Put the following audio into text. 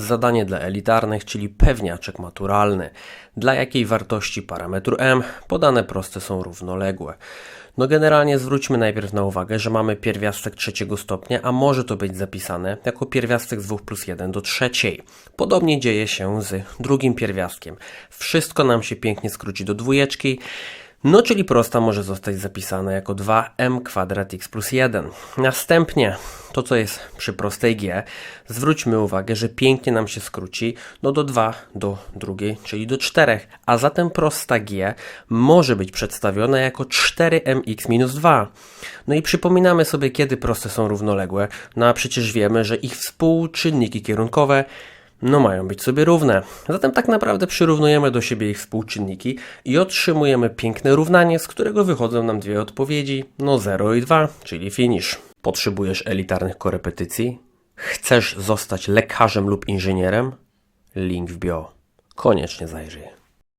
Zadanie dla elitarnych, czyli pewniaczek maturalny. Dla jakiej wartości parametru m podane proste są równoległe. No generalnie zwróćmy najpierw na uwagę, że mamy pierwiastek trzeciego stopnia, a może to być zapisane jako pierwiastek z 2 plus 1 do trzeciej. Podobnie dzieje się z drugim pierwiastkiem. Wszystko nam się pięknie skróci do dwójeczki. No, czyli prosta może zostać zapisana jako 2m kwadrat x plus 1. Następnie to, co jest przy prostej g, zwróćmy uwagę, że pięknie nam się skróci no do 2 do drugiej, czyli do 4. A zatem prosta g może być przedstawiona jako 4mx minus 2. No i przypominamy sobie, kiedy proste są równoległe. No a przecież wiemy, że ich współczynniki kierunkowe no mają być sobie równe. Zatem tak naprawdę przyrównujemy do siebie ich współczynniki i otrzymujemy piękne równanie, z którego wychodzą nam dwie odpowiedzi, no 0 i 2, czyli finish. Potrzebujesz elitarnych korepetycji? Chcesz zostać lekarzem lub inżynierem? Link w bio. Koniecznie zajrzyj.